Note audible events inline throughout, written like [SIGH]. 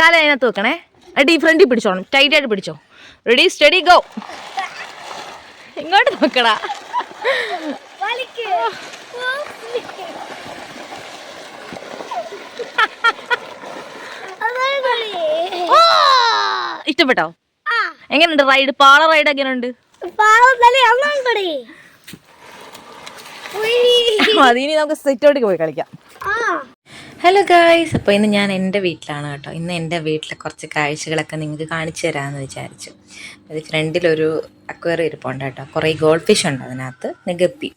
കാല അതിനകത്ത് വെക്കണേ. അടി ഫ്രണ്ടിൽ പിടിച്ചോണം ടൈറ്റ് ആയിട്ട് പിടിച്ചോ. റെഡി സ്റ്റഡി ഗോ ഇങ്ങോട്ട് നോക്കടാ. ഇഷ്ടപ്പെട്ടോ? എങ്ങനെയുണ്ട് റൈഡ് പാള റൈഡ് എങ്ങനെയുണ്ട് അതിനി നമുക്ക് സെറ്റോട്ടിക്ക് പോയി കളിക്കാം. ഹലോ ഗായ്സ് അപ്പോൾ ഇന്ന് ഞാൻ എന്റെ വീട്ടിലാണ് കേട്ടോ. ഇന്ന് എന്റെ വീട്ടിലെ കുറച്ച് കാഴ്ചകളൊക്കെ നിങ്ങൾക്ക് കാണിച്ചു തരാമെന്ന് വിചാരിച്ചു. അത് ഫ്രണ്ടിലൊരു അക്വേറിയം ഇരിപ്പുണ്ട് കേട്ടോ. കുറേ ഗോൾഡ് ഫിഷ് ഉണ്ട് അതിനകത്ത്. നികപ്പി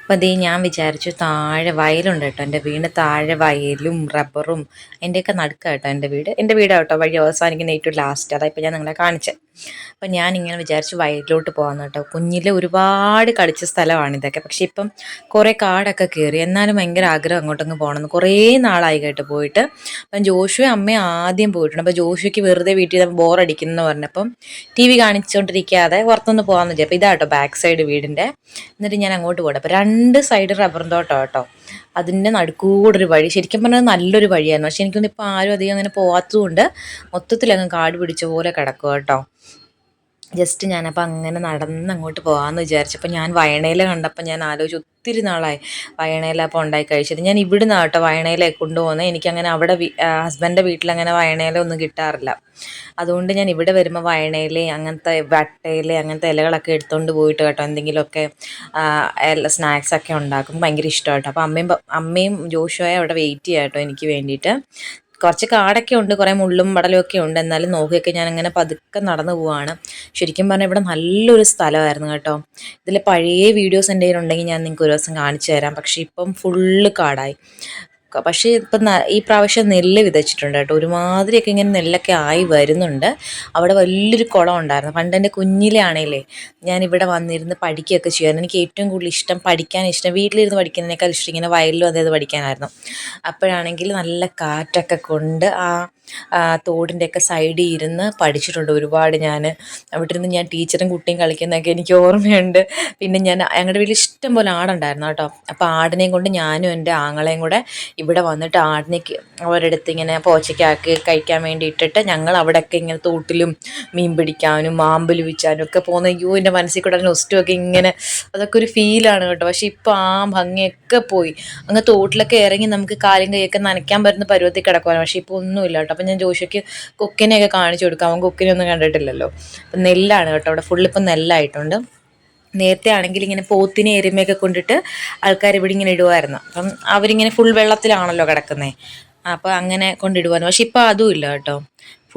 അപ്പോൾ അതേ ഞാൻ വിചാരിച്ചു താഴെ വയലുണ്ട് കേട്ടോ. എന്റെ വീടിന് താഴെ വയലും റബ്ബറും അതിന്റെയൊക്കെ നടുക്ക കേട്ടോ എന്റെ വീട്. എന്റെ വീടാണ് കേട്ടോ. വഴി അവസാനിക്കുന്ന ഏറ്റവും ലാസ്റ്റ് അതാ ഇപ്പോൾ ഞാൻ നിങ്ങളെ കാണിച്ചത് അപ്പം ഞാനിങ്ങനെ വിചാരിച്ചു വയലിലോട്ട് പോകാമെന്ന് കേട്ടോ. കുഞ്ഞിലെ ഒരുപാട് കളിച്ച സ്ഥലമാണ് ഇതൊക്കെ. പക്ഷെ ഇപ്പം കുറേ കാടൊക്കെ കയറി എന്നാലും ഭയങ്കര ആഗ്രഹം അങ്ങോട്ടങ്ങ് പോകണമെന്ന് കുറേ നാളായി കേട്ടോ പോയിട്ട്. അപ്പം ജോഷുവും അമ്മ ആദ്യം പോയിട്ടുണ്ട്. അപ്പോൾ ജോഷുക്ക് വെറുതെ വീട്ടിൽ ബോറടിക്കുന്നു പറഞ്ഞപ്പം ടി വി കാണിച്ചുകൊണ്ടിരിക്കാതെ പുറത്തൊന്ന് പോകാമെന്ന് വിചാരിച്ചു. അപ്പോൾ ഇതാട്ടോ ബാക്ക് സൈഡ് വീടിന്റെ. എന്നിട്ട് ഞാൻ അങ്ങോട്ട് പോകട്ടെ അപ്പോൾ രണ്ട് സൈഡ് റബ്ബർ തോട്ടം കേട്ടോ. അതിന്റെ നടുക്കൂടെ ഒരു വഴി. ശരിക്കും പറഞ്ഞാൽ നല്ലൊരു വഴിയായിരുന്നു. പക്ഷെ എനിക്കൊന്നും ഇപ്പോൾ ആരും അധികം അങ്ങനെ പോകാത്തതുകൊണ്ട് മൊത്തത്തിൽ അങ്ങ് കാട് പിടിച്ച പോലെ കിടക്കുക കേട്ടോ. ജസ്റ്റ് ഞാനപ്പോൾ അങ്ങനെ നടന്ന് അങ്ങോട്ട് പോകാമെന്ന് വിചാരിച്ചപ്പോൾ ഞാൻ വയണയില കണ്ടപ്പോൾ ഞാൻ ആലോചിച്ചു ഒത്തിരി നാളായി. വയണയില അപ്പോൾ ഉണ്ടായി കഴിച്ചത്. ഞാൻ ഇവിടുന്ന് കേട്ടോ വയണയില കൊണ്ടുപോകുന്നത് എനിക്കങ്ങനെ അവിടെ ഹസ്ബൻഡിന്റെ വീട്ടിലങ്ങനെ വയണയില ഒന്നും കിട്ടാറില്ല. അതുകൊണ്ട് ഞാൻ ഇവിടെ വരുമ്പോൾ വയണയില അങ്ങനത്തെ വട്ടയില അങ്ങനത്തെ ഇലകളൊക്കെ എടുത്തുകൊണ്ട് പോയിട്ട് കേട്ടോ എന്തെങ്കിലുമൊക്കെ സ്നാക്സൊക്കെ ഉണ്ടാക്കും. ഭയങ്കര ഇഷ്ടമായിട്ടോ അപ്പോൾ അമ്മയും അമ്മയും ജോഷുവായ അവിടെ വെയിറ്റ് ചെയ്യാം കേട്ടോ എനിക്ക് വേണ്ടിയിട്ട്. കുറച്ച് കാടൊക്കെ ഉണ്ട് കുറേ മുള്ളും പടലും ഒക്കെ ഉണ്ട്. എന്നാലും നോക്കിയൊക്കെ ഞാൻ അങ്ങനെ പതുക്കെ നടന്നു പോവാണ്. ശരിക്കും പറഞ്ഞാൽ ഇവിടെ നല്ലൊരു സ്ഥലമായിരുന്നു കേട്ടോ. ഇതിൽ പഴയ വീഡിയോസ് എന്റെ കയ്യിലുണ്ടെങ്കിൽ ഞാൻ നിങ്ങൾക്ക് ഒരു ദിവസം കാണിച്ചു തരാം. പക്ഷേ ഇപ്പം ഫുള്ള് കാടായി. ക- പക്ഷേ ഇപ്പം ഈ പ്രാവശ്യം നെല്ല് വിതച്ചിട്ടുണ്ട് കേട്ടോ. ഒരുമാതിരിയൊക്കെ ഇങ്ങനെ നെല്ലൊക്കെ ആയി വരുന്നുണ്ട്. അവിടെ വലിയൊരു കുളം ഉണ്ടായിരുന്നു. പണ്ട് എന്റെ ഞാൻ ഇവിടെ വന്നിരുന്ന് പഠിക്കുകയൊക്കെ ചെയ്യുമായിരുന്നു. എനിക്ക് ഏറ്റവും കൂടുതൽ ഇഷ്ടം പഠിക്കാൻ ഇഷ്ടം വീട്ടിലിരുന്ന് പഠിക്കുന്നതിനേക്കാൾ ഇഷ്ടം ഇങ്ങനെ വയലിലും അതേത് പഠിക്കാനായിരുന്നു. അപ്പോഴാണെങ്കിൽ നല്ല കാറ്റൊക്കെ കൊണ്ട് ആ, തോടിന്റെയൊക്കെ സൈഡിൽ ഇരുന്ന് പഠിച്ചിട്ടുണ്ട്. ഒരുപാട് ഞാൻ അവിടെ ഇരുന്ന് ഞാൻ ടീച്ചറും കുട്ടിയും കളിക്കുന്നതൊക്കെ എനിക്ക് ഓർമ്മയുണ്ട്. പിന്നെ ഞാൻ ഞങ്ങളുടെ വീട്ടിൽ ഇഷ്ടം പോലെ ആടുണ്ടായിരുന്നു കേട്ടോ. അപ്പോൾ ആടിനെയും കൊണ്ട് ഞാനും എന്റെ ആങ്ങളെയും കൂടെ ഇവിടെ വന്നിട്ട് ആടിനേക്ക് അവരെടുത്ത് ഇങ്ങനെ പോച്ചയ്ക്കാക്കി കഴിക്കാൻ വേണ്ടി ഇട്ടിട്ട് ഞങ്ങൾ അവിടെയൊക്കെ ഇങ്ങനെ തോട്ടിലും മീൻ പിടിക്കാനും മാമ്പൽ വിൽക്കാനും ഒക്കെ പോകുന്ന അയ്യോ എന്റെ മനസ്സിൽ കൂടെ നൊസ്റ്റുമൊക്കെ ഇങ്ങനെ അതൊക്കെ ഒരു ഫീലാണ് കേട്ടോ. പക്ഷെ ഇപ്പോൾ ആ ഭംഗിയൊക്കെ പോയി. അങ്ങ് തോട്ടിലൊക്കെ ഇറങ്ങി നമുക്ക് കാലും കൈയൊക്കെ നനയ്ക്കാൻ പറ്റുന്ന പരുവത്തിൽ കിടക്കുവാനും പക്ഷേ ഇപ്പോൾ ഒന്നുമില്ല കേട്ടോ. അപ്പം ഞാൻ ജോഷിക്ക് കൊക്കിനെയൊക്കെ കാണിച്ചു കൊടുക്കാം. അവൻ കൊക്കിനെ ഒന്നും കണ്ടിട്ടില്ലല്ലോ. അപ്പം നെല്ലാണ് കേട്ടോ അവിടെ. ഫുൾ ഇപ്പം നെല്ലായിട്ടുണ്ട്. നേരത്തെ ആണെങ്കിൽ ഇങ്ങനെ പോത്തിനെ എരുമയൊക്കെ കൊണ്ടിട്ട് ആൾക്കാർ ഇവിടെ ഇങ്ങനെ ഇടുമായിരുന്നു അപ്പം അവരിങ്ങനെ ഫുൾ വെള്ളത്തിലാണല്ലോ കിടക്കുന്നത് അപ്പോൾ അങ്ങനെ കൊണ്ടിടുവായിരുന്നു. പക്ഷെ ഇപ്പോൾ അതും ഇല്ല കേട്ടോ.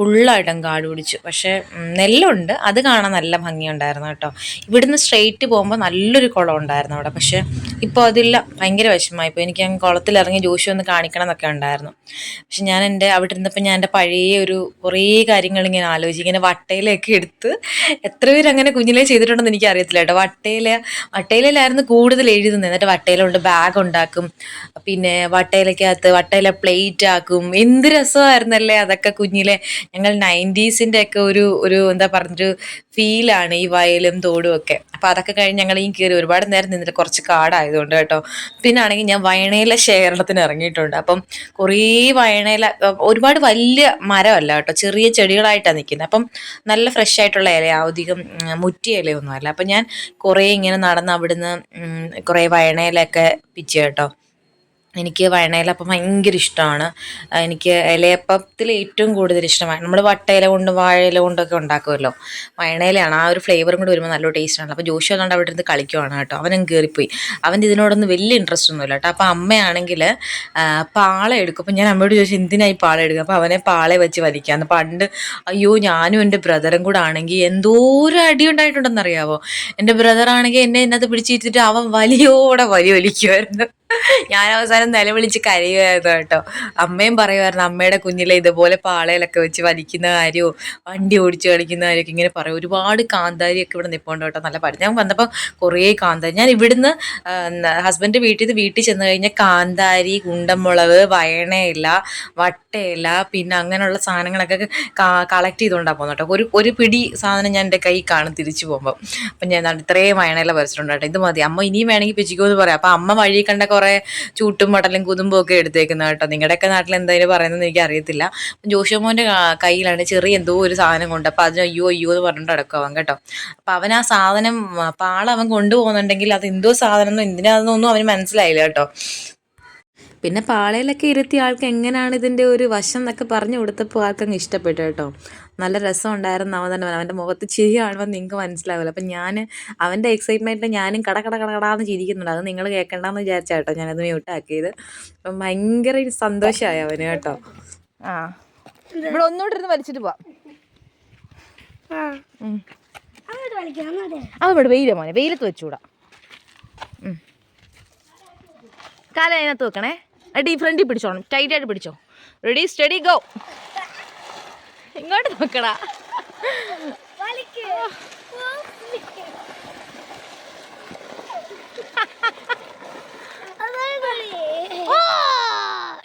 ഫുള്ളായിട്ടും കാട് പിടിച്ചു. പക്ഷേ നെല്ലുണ്ട്. അത് കാണാൻ നല്ല ഭംഗിയുണ്ടായിരുന്നു കേട്ടോ. ഇവിടുന്ന് സ്ട്രെയിറ്റ് പോകുമ്പോൾ നല്ലൊരു കുളം ഉണ്ടായിരുന്നു അവിടെ. പക്ഷേ ഇപ്പോൾ അതില്ല. ഭയങ്കര വിഷമമായിപ്പോൾ എനിക്ക് അങ്ങ് കുളത്തിലിറങ്ങി ജോഷി ഒന്ന് കാണിക്കണം എന്നൊക്കെ ഉണ്ടായിരുന്നു. പക്ഷെ ഞാൻ എന്റെ അവിടെ ഇരുന്നപ്പോൾ ഞാൻ എന്റെ പഴയ ഒരു കുറേ കാര്യങ്ങൾ ഇങ്ങനെ ആലോചിച്ച് ഇങ്ങനെ വട്ടയിലൊക്കെ എടുത്ത് എത്ര പേര് അങ്ങനെ കുഞ്ഞിലേ ചെയ്തിട്ടുണ്ടെന്ന് എനിക്ക് അറിയത്തില്ല കേട്ടോ. വട്ടയില വട്ടയിലായിരുന്നു കൂടുതൽ എഴുതുന്നത്. എന്നിട്ട് വട്ടയിലുണ്ട് ബാഗ് ഉണ്ടാക്കും. പിന്നെ വട്ടയിലക്കകത്ത് വട്ടയില പ്ലേറ്റ് ആക്കും. എന്ത് രസമായിരുന്നല്ലേ അതൊക്കെ കുഞ്ഞിലെ ഞങ്ങൾ നയന്റീസിന്റെ ഒക്കെ ഒരു ഒരു എന്താ പറഞ്ഞൊരു ഫീലാണ് ഈ വയലും തോടും ഒക്കെ. അപ്പോൾ അതൊക്കെ കഴിഞ്ഞ് ഞങ്ങൾ ഈ കയറി ഒരുപാട് നേരം നിന്നിട്ട് കുറച്ച് കാടായതുകൊണ്ട് കേട്ടോ. പിന്നെ ആണെങ്കിൽ ഞാൻ വയണയില ശേഖരണത്തിന് ഇറങ്ങിയിട്ടുണ്ട്. അപ്പം കുറേ വയണയില ഒരുപാട് വലിയ മരമല്ല കേട്ടോ. ചെറിയ ചെടികളായിട്ടാണ് നിൽക്കുന്നത്. അപ്പം നല്ല ഫ്രഷ് ആയിട്ടുള്ള ഇല അധികം മുറ്റിയ ഇലയൊന്നും അല്ല അപ്പം ഞാൻ കുറേ ഇങ്ങനെ നടന്ന് അവിടുന്ന് കുറേ വയണയിലൊക്കെ പിച്ചു കേട്ടോ. എനിക്ക് വയണയിലപ്പം ഭയങ്കര ഇഷ്ടമാണ്. എനിക്ക് ഇലയപ്പത്തിൽ ഏറ്റവും കൂടുതൽ ഇഷ്ടമാണ്. നമ്മൾ വട്ടയില കൊണ്ടും വാഴയില കൊണ്ടൊക്കെ ഉണ്ടാക്കുമല്ലോ. വയണയിലാണ് ആ ഒരു ഫ്ലേവറും കൂടി വരുമ്പോൾ നല്ല ടേസ്റ്റാണ് അപ്പോൾ ജോഷി അതുകൊണ്ട് അവിടെ ഇരുന്ന് കളിക്കുവാണ് കേട്ടോ. അവനും കയറിപ്പോയി അവന്റെ ഇതിനോടൊന്നും വലിയ ഇൻട്രസ്റ്റ് ഒന്നുമില്ല കേട്ടോ. അപ്പോൾ അമ്മയാണെങ്കിൽ പാള എടുക്കും. അപ്പോൾ ഞാൻ അമ്മയോട് ചോദിച്ചു എന്തിനായി പാള എടുക്കുക അപ്പോൾ അവനെ പാളെ വെച്ച് വധിക്കാന്ന് പണ്ട് അയ്യോ ഞാനും എന്റെ ബ്രദറും കൂടെ ആണെങ്കിൽ എന്തോരം അടി ഉണ്ടായിട്ടുണ്ടെന്നറിയാവോ എന്റെ ബ്രദറാണെങ്കിൽ എന്നെ ഇന്നത്തെ പിടിച്ചിരുത്തിട്ട് അവൻ വലിയോടെ വലി വലിക്കുമായിരുന്നു ഞാൻ അവസാനം നിലവിളിച്ച് കരയുമായിരുന്നു കേട്ടോ. അമ്മയും പറയുമായിരുന്നു അമ്മയുടെ കുഞ്ഞിലെ ഇതുപോലെ പാളയിലൊക്കെ വെച്ച് വലിക്കുന്ന കാര്യവും വണ്ടി ഓടിച്ച് കളിക്കുന്ന കാര്യമൊക്കെ ഇങ്ങനെ പറയും. ഒരുപാട് കാന്താരിയൊക്കെ ഇവിടെ നിൽപ്പുണ്ട് കേട്ടോ. നല്ല പാട്. ഞാൻ വന്നപ്പോൾ കുറേ കാന്താരി. ഞാൻ ഇവിടുന്ന് ഹസ്ബൻഡ് വീട്ടിൽ നിന്ന് വീട്ടിൽ ചെന്ന് കഴിഞ്ഞാൽ കാന്താരി കുണ്ടമുളക് വയണയില വട്ടയില പിന്നെ അങ്ങനെയുള്ള സാധനങ്ങളൊക്കെ കളക്ട് ചെയ്തുകൊണ്ടാണ് പോകുന്നത് കേട്ടോ. ഒരു ഒരു പിടി സാധനം ഞാൻ എന്റെ കൈ കാണും തിരിച്ചു പോകുമ്പോൾ അപ്പം ഞാൻ ഇത്രയും വയണയില പറിച്ചിട്ടുണ്ട് കേട്ടോ. ഇത് മതി. അമ്മ ഇനിയും വേണമെങ്കിൽ പിച്ചിക്കോ എന്ന് പറയാം. അപ്പം അമ്മ വഴി കണ്ടൊക്കെ കുറേ ചൂട്ടും മടലും കുതുമ്പും ഒക്കെ എടുത്തേക്കുന്നത് കേട്ടോ. നിങ്ങളുടെയൊക്കെ നാട്ടിൽ എന്തായാലും പറയുന്നതെന്ന് എനിക്ക് അറിയത്തില്ല. ജോഷുമോന്റെ കയ്യിലാണ് ചെറിയ എന്തോ ഒരു സാധനം കൊണ്ട് അപ്പോൾ അതിന് അയ്യോ അയ്യോ എന്ന് പറഞ്ഞിട്ട് അടക്കും അവൻ കേട്ടോ. അപ്പോൾ അവൻ ആ സാധനം പാള അവൻ കൊണ്ടുപോകുന്നുണ്ടെങ്കിൽ അത് എന്തോ സാധനം എന്തിനാണെന്നൊന്നും അവന് മനസ്സിലായില്ല കേട്ടോ. പിന്നെ പാളയിലൊക്കെ ഇരുത്തിയ ആൾക്ക് എങ്ങനെയാണ് ഇതിന്റെ ഒരു വശം എന്നൊക്കെ പറഞ്ഞു കൊടുത്തപ്പോൾ ആൾക്കങ്ങ് ഇഷ്ടപ്പെട്ടു കേട്ടോ. നല്ല രസം ഉണ്ടായിരുന്നു അവൻ തന്നെ അവന്റെ മുഖത്ത് ചിരി കാണുമ്പോൾ നിങ്ങൾക്ക് മനസ്സിലാവില്ല. അപ്പം ഞാൻ അവന്റെ എക്സൈറ്റ്മെന്റിൽ ഞാനും കട കട കടകടാന്ന് ചിരിക്കുന്നുണ്ട്. അത് നിങ്ങൾ കേൾക്കണ്ടെന്ന് വിചാരിച്ചാൽ കേട്ടോ ഞാനത് മ്യൂട്ടാക്കിയത് അപ്പം ഭയങ്കര സന്തോഷമായി അവന് കേട്ടോ. ആ. ഇവിടെ ഒന്നുകൂടെ ഇരുന്ന് വലിച്ചിട്ട് പോവാം. അവിടെ വെയില മോനെ വെയിലത്ത് വെച്ചുകൂടാ കാല അതിനകത്ത് വെക്കണേ. അടി ഫ്രണ്ടിൽ പിടിച്ചോണം ടൈറ്റ് ആയിട്ട് പിടിച്ചോ. റെഡി സ്റ്റഡി ഗോ ഇങ്ങോട്ട് നോക്കടാ.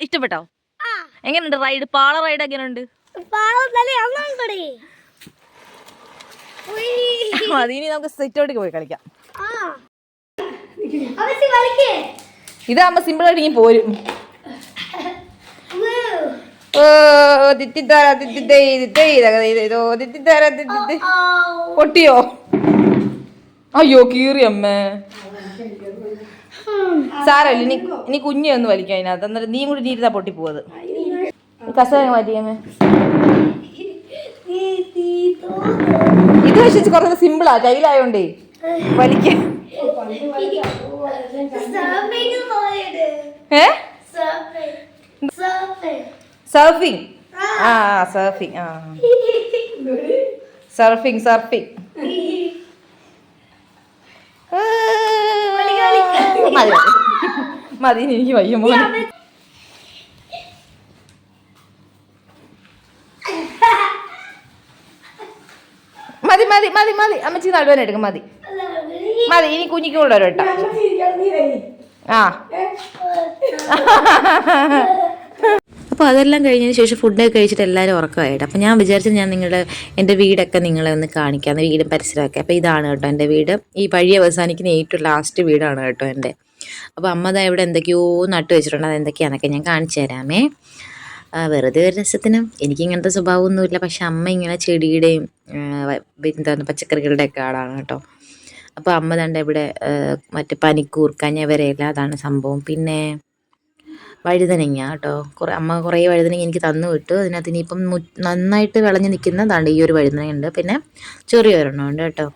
ഇഷ്ടപ്പെട്ടോ? എങ്ങനെയുണ്ട് റൈഡ് പാള റൈഡ് എങ്ങനെയുണ്ട് അതിനി നമുക്ക് സെറ്റോട്ടിക്ക് പോയി കളിക്കാം. ഇതാകുമ്പോൾ സിമ്പിളായിട്ട് ഇനി പോരും. പൊട്ടിയോ? അയ്യോ കീറി അമ്മേ. സാരല്ല ഇനി ഇനി കുഞ്ഞെ ഒന്ന് വലിക്കാം അതിനകത്ത്. എന്നിട്ട് നീ കൂടി നീ പൊട്ടി പോവത്. കസേര മാറ്റിയമ്മേ. ഇത് പക്ഷേ കുറച്ച് സിമ്പിളാ കയ്യിലായോണ്ടേ. പോയത് ഏ? സർഫിങ് ആ. സർഫിങ് ആ സർഫിങ് സർഫിങ് മതി മതി. എനിക്ക് വയ്യ മോനെ. മതി മതി മതി മതി. അമ്മച്ചി നടുവാനെടുക്കും മതി. മതി ഇനി കുഞ്ഞിക്ക് കൂടെ ഒരു വട്ടം ആ. അപ്പോൾ അതെല്ലാം കഴിഞ്ഞതിന് ശേഷം ഫുഡൊക്കെ കഴിച്ചിട്ട് എല്ലാവരും ഉറക്കമായിട്ട് അപ്പോൾ ഞാൻ വിചാരിച്ചത് ഞാൻ നിങ്ങളുടെ എന്റെ വീടൊക്കെ നിങ്ങളെ ഒന്ന് കാണിക്കാം വീടും പരിസരമൊക്കെ. അപ്പോൾ ഇതാണ് കേട്ടോ എന്റെ വീട്. ഈ വഴി അവസാനിക്കുന്ന ഏറ്റവും ലാസ്റ്റ് വീടാണ് കേട്ടോ എന്റെ. അപ്പോൾ അമ്മ ദാ ഇവിടെ എന്തൊക്കെയോ നട്ട് വെച്ചിട്ടുണ്ട് അത് എന്തൊക്കെയാണെന്നൊക്കെ ഞാൻ കാണിച്ചു തരാമേ. ആ, വെറുതെ ഒരു രസത്തിന്. എനിക്ക് ഇങ്ങനത്തെ സ്വഭാവമൊന്നുമില്ല പക്ഷെ അമ്മ ഇങ്ങനെ ചെടിയുടെയും എന്താ വ- എന്താണ് പച്ചക്കറികളുടെ ഒക്കെ ആളാണ് കേട്ടോ. അപ്പോൾ അമ്മ തണ്ട ഇവിടെ മറ്റേ പനിക്കൂർ വരെയല്ല അതാണ് സംഭവം. പിന്നെ വഴുതനങ്ങ കേട്ടോ. കുറേ അമ്മ കുറേ വഴുതനങ്ങ എനിക്ക് തന്നു വിട്ടു. അതിനകത്ത് ഇനിയിപ്പം നന്നായിട്ട് വിളഞ്ഞു നിൽക്കുന്നതാണ് ഈ ഒരു വഴുതനങ്ങ ഉണ്ട് പിന്നെ ചെറിയൊരെണ്ണം ഉണ്ട് കേട്ടോ.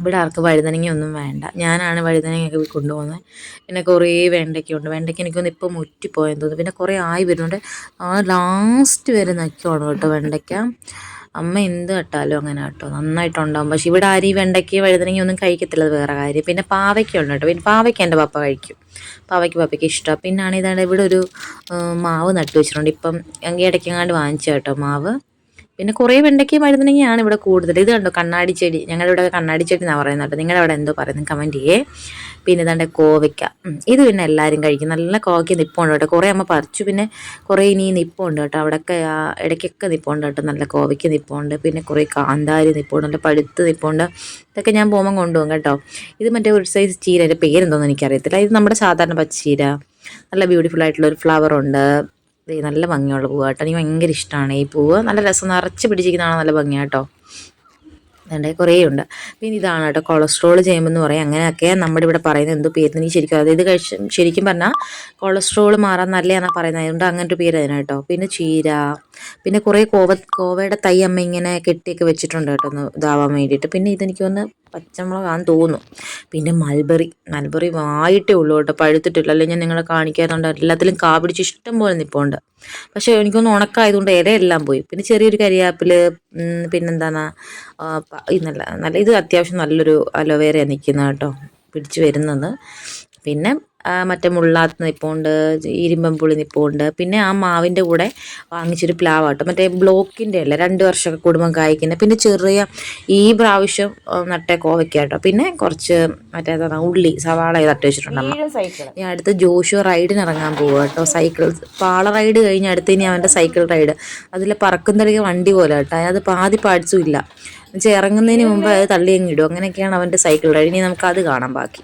ഇവിടെ ആർക്ക് വഴുതനങ്ങ ഒന്നും വേണ്ട. ഞാനാണ് വഴുതനങ്ങയൊക്കെ കൊണ്ടുപോകുന്നത്. പിന്നെ കുറേ വെണ്ടയ്ക്ക ഉണ്ട് വെണ്ടയ്ക്ക എനിക്കൊന്ന് ഇപ്പോൾ മുറ്റിപ്പോയെന്ന് തോന്നുന്നു. പിന്നെ കുറേ ആയി വരുന്നുണ്ട്. ആ ലാസ്റ്റ് വരെ നിൽക്കുവാണ് കേട്ടോ വെണ്ടയ്ക്ക. അമ്മ എന്ത് കേട്ടാലും അങ്ങനെ കേട്ടോ നന്നായിട്ടുണ്ടാവും. പക്ഷെ ഇവിടെ ആരും ഈ വെണ്ടയ്ക്ക് വഴുതനങ്ങി ഒന്നും കഴിക്കത്തില്ല വേറെ കാര്യം. പിന്നെ പാവയ്ക്ക ഉണ്ട് കേട്ടോ. പിന്നെ പാവയ്ക്ക എന്റെ പപ്പ കഴിക്കും. പാവയ്ക്ക് പപ്പയ്ക്ക് ഇഷ്ടമാണ് പിന്നാണ് ഇതാണ് ഇവിടെ ഒരു മാവ് നട്ടു വെച്ചിട്ടുണ്ട്. ഇപ്പം ഇടയ്ക്കെങ്ങാണ്ട് വാങ്ങിച്ചു കേട്ടോ മാവ്. പിന്നെ കുറേ വെണ്ടയ്ക്ക് വഴുതനങ്ങയാണ് ഇവിടെ കൂടുതൽ. ഇത് കണ്ടോ? കണ്ണാടി ചെടി. ഞങ്ങളുടെ ഇവിടെ കണ്ണാടി ചെടി എന്നാണ് പറയുന്നത് കേട്ടോ. നിങ്ങളുടെ അവിടെ എന്തോ പറയുന്നത് കമന്റ് ചെയ്യേ. പിന്നെ ഇതാണ്ട് കോവയ്ക്ക. ഇത് പിന്നെ എല്ലാവരും കഴിക്കും. നല്ല കോവയ്ക്ക നിപ്പുണ്ട് കേട്ടോ. കുറേ അമ്മ പറിച്ചു. പിന്നെ കുറേ ഇനി നിപ്പുണ്ട് കേട്ടോ. അവിടെയൊക്കെ ഇടയ്ക്കൊക്കെ നിപ്പുണ്ട് കേട്ടോ. നല്ല കോവയ്ക്ക നിപ്പുണ്ട്. പിന്നെ കുറേ കാന്താരി നിപ്പുണ്ട്. നല്ല പഴുത്ത് നിപ്പുണ്ട്. ഇതൊക്കെ ഞാൻ പോകുമ്പോൾ കൊണ്ടുപോകും കേട്ടോ. ഇത് മറ്റേ ഒരു സൈസ് ചീര. എന്റെ പേരെന്തോന്നും എനിക്കറിയത്തില്ല. ഇത് നമ്മുടെ സാധാരണ പച്ചീര. നല്ല ബ്യൂട്ടിഫുൾ ആയിട്ടുള്ള ഒരു ഫ്ലവർ ഉണ്ട്. നല്ല ഭംഗിയുള്ള പൂവ് കേട്ടോ. എനിക്ക് ഭയങ്കര ഇഷ്ടമാണ് ഈ പൂവ്. നല്ല രസം നിറച്ച് പിടിച്ചിരിക്കുന്നതാണ് നല്ല ഭംഗിയാട്ടോ അതുകൊണ്ട് കുറേ ഉണ്ട്. പിന്നെ ഇതാണ് കേട്ടോ കൊളസ്ട്രോൾ ചെയ്യുമെന്ന് പറയും. അങ്ങനെയൊക്കെ നമ്മുടെ ഇവിടെ പറയുന്നത് എന്തോ പേര് എനിക്ക് ശരിക്കും അതായത് ശരിക്കും പറഞ്ഞാൽ കൊളസ്ട്രോൾ മാറാൻ നല്ലതാണെന്നാണ് പറയുന്നത് അതുകൊണ്ട് അങ്ങനെ ഒരു പേര് അതിനാണ് കേട്ടോ. പിന്നെ ചീര പിന്നെ കുറേ കോവ കോവയുടെ തൈ അമ്മ ഇങ്ങനെ കെട്ടിയൊക്കെ വെച്ചിട്ടുണ്ട് കേട്ടോ ഒന്ന് ഇതാവാൻ വേണ്ടിയിട്ട്. പിന്നെ ഇതെനിക്കൊന്ന് പച്ചമുളകാന്ന് തോന്നുന്നു. പിന്നെ മൽബറി മൽബറി വായിട്ടേ ഉള്ളൂ കേട്ടോ. പഴുത്തിട്ടില്ല. അല്ലെങ്കിൽ ഞാൻ നിങ്ങളെ കാണിക്കാറുണ്ട്. എല്ലാത്തിലും കാ പിടിച്ച് ഇഷ്ടം പോലെ നിൽപ്പുണ്ട് പക്ഷേ എനിക്കൊന്ന് ഉണക്കായതുകൊണ്ട് ഇലയെല്ലാം പോയി. പിന്നെ ചെറിയൊരു കരിയാപ്പിൽ പിന്നെന്താണ് ഇന്നല്ല നല്ല ഇത് അത്യാവശ്യം നല്ലൊരു അലോവേരയാണ് നിൽക്കുന്ന കേട്ടോ. പിടിച്ച് വരുന്നത്. പിന്നെ മറ്റേ മുള്ളാത്ത് നിപ്പുണ്ട് ഇരുമ്പം പുളി നിപ്പുണ്ട്. പിന്നെ ആ മാവിന്റെ കൂടെ വാങ്ങിച്ചൊരു പ്ലാവാട്ടോ. മറ്റേ ബ്ലോക്കിന്റെ അല്ല രണ്ട് വർഷമൊക്കെ കുടുംബം കായ്ക്കുന്നത് പിന്നെ ചെറിയ ഈ പ്രാവശ്യം നട്ടേ നട്ട കോവയ്ക്ക കേട്ടോ പിന്നെ കുറച്ച് മറ്റേ എന്താണ് ഉള്ളി സവാള തട്ടി വെച്ചിട്ടുണ്ട് ഇനി അടുത്ത് ജോഷു റൈഡിന് ഇറങ്ങാൻ പോവുക കേട്ടോ സൈക്കിൾ പാള റൈഡ് കഴിഞ്ഞ് അടുത്ത് ഇനി അവന്റെ സൈക്കിൾ റൈഡ്. അതിൽ പറക്കും തളിക വണ്ടി പോലെ കേട്ടോ. അത് പാതി പാടിച്ചും ഇല്ല. എന്നുവെച്ചാൽ ഇറങ്ങുന്നതിന് മുമ്പ് അത് തള്ളിയങ്ങിടും അങ്ങ് അങ്ങനെയൊക്കെയാണ് അവന്റെ സൈക്കിൾ റൈഡ്. ഇനി നമുക്ക് അത് കാണാം ബാക്കി.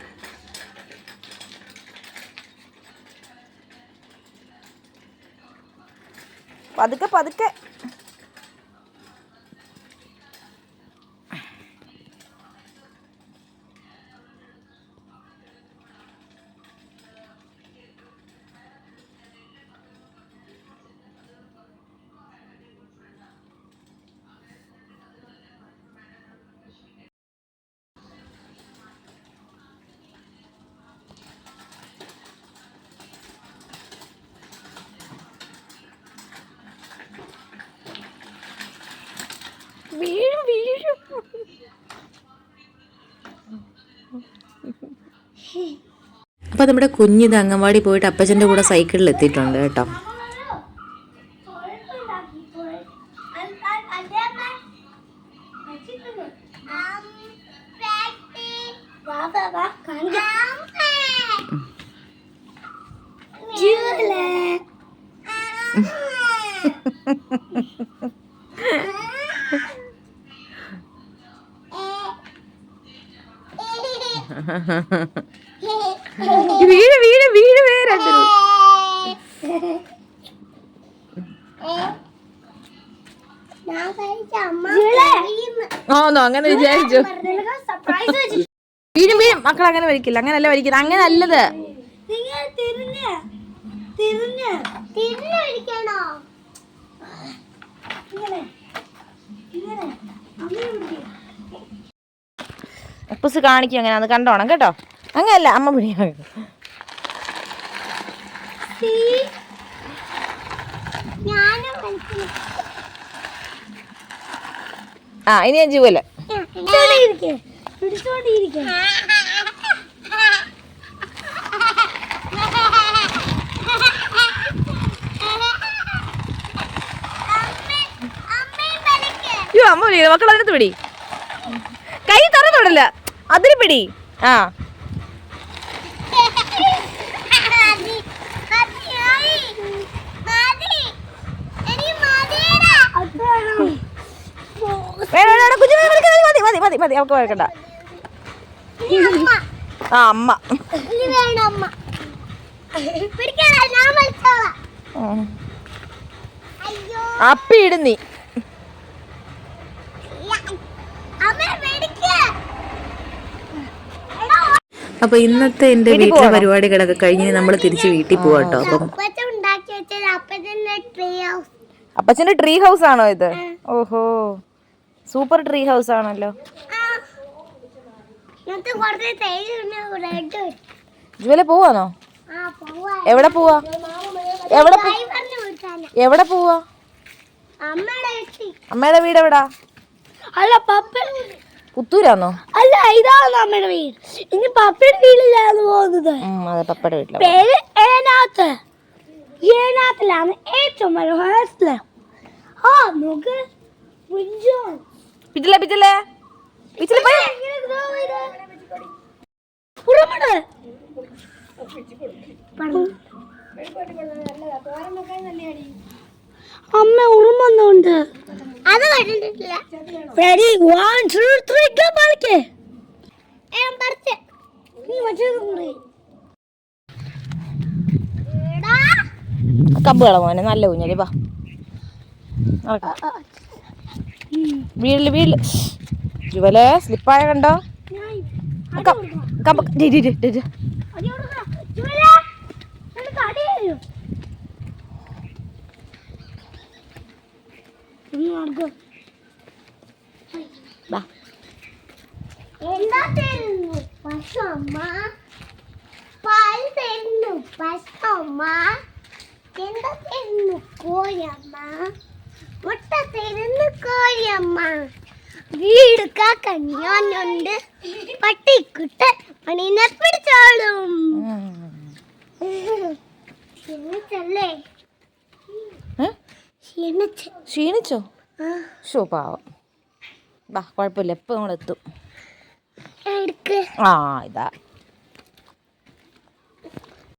പതുക്കെ പതുക്കെ അപ്പോൾ നമ്മുടെ കുഞ്ഞിത് അംഗൻവാടി പോയിട്ട് അപ്പച്ചന്റെ കൂടെ സൈക്കിളിൽ എത്തിയിട്ടുണ്ട് കേട്ടോ. [LAUGHS] വീഴ് വീഴ് വീഴ് വേറെ ഓന്നോ അങ്ങനെ വിചാരിച്ചു. വീഴും വീഴും മക്കൾ അങ്ങനെ വരിക്കില്ല. അങ്ങനല്ല വരിക്കില്ല. അങ്ങനെ അല്ലത്. ഇങ്ങനെ ഇങ്ങനെ. പിടിക്ക്. ഉപ്പസ് കാണിക്കും അങ്ങനെ അത് കണ്ടോണം കേട്ടോ അങ്ങനല്ല അമ്മ കളിക്കുന്നു. ആ ഇനി ഞാൻ ജീവല്ലേ. അയ്യോ അമ്മ പിടി മക്കൾ അതിനകത്ത് പിടി അതിന് പിടി. ആ. മതി. വഴക്കണ്ട. ആ അമ്മ. അപ്പി ഇടുന്നി അമ്മ പിടിക്ക്. എടാ, അപ്പോൾ ഇന്നത്തെ എന്റെ വീട്ടിലെ? പരിപാടികളൊക്കെ കഴിഞ്ഞ് നമ്മൾ തിരിച്ച് വീട്ടിൽ പോവാട്ടോ അപ്പം അപ്പച്ചന്റെ ട്രീ ഹൗസ് ആണോ ഇത്? ഓഹോ. സൂപ്പർ ട്രീ ഹൗസ് ആണല്ലോ. ജുവല പോവാണോ എവിടെ പോവാ? എവിടെ എവിടെ പോവാ? അമ്മയുടെ വീട് എവിടാ? അല്ല പപ്പ പുത്തൂരാന്നോ? അല്ല ഇതാണ് നമ്മുടെ വീട്? ഇനി പപ്പയുടെ വീട്ടിലാണ് പോകുന്നത്? അതെ പപ്പയുടെ വീട്ടിലാണ് പേര് ഏനാത്ത്. ഏനാത്തിലാണ് ഏറ്റവും മനോഹര സ്ഥലം ആ നോക്ക്. മുഞ്ചോൺ പിറ്റില്ല പിറ്റില്ലേ പിറ്റില്ല പോയി. അമ്മ ഉറുമ്പുണ്ട് അത് കണ്ടിട്ടില്ല. റെഡി വൺ ടു ത്രീ കളിക്കേ പറിച്ച്. നീ വച്ചത് കമ്പുകള മോനെ നല്ല കുഞ്ഞടി വാ. നടക്കാം. വീട്ടിൽ വീട്ടിൽ ജുവലേ സ്ലിപ്പായ കണ്ടോ? ക- കമ്പ് ഡി, ഡി, ഡി, ഡി, ഡി. വാ എന്താ തരുന്നു പശുമ്മ പാൽ തരുന്നു പശുമ്മ എന്താ തരുന്നു കോയമ്മ മുട്ട തരുന്നു കോയമ്മ വീട് കാക്കാൻ ഞാനുണ്ട്. പട്ടിക്കുട്ടൻ മണിനെ പിടിച്ചോളും. ക്ഷണിച്ചല്ലേ? ക്ഷണിച്ച്. ക്ഷീണിച്ചോ? ഷോ പാവം. വാ കുഴപ്പമില്ല എപ്പോൾ നമ്മൾ എത്തും. ആ ഇതാ.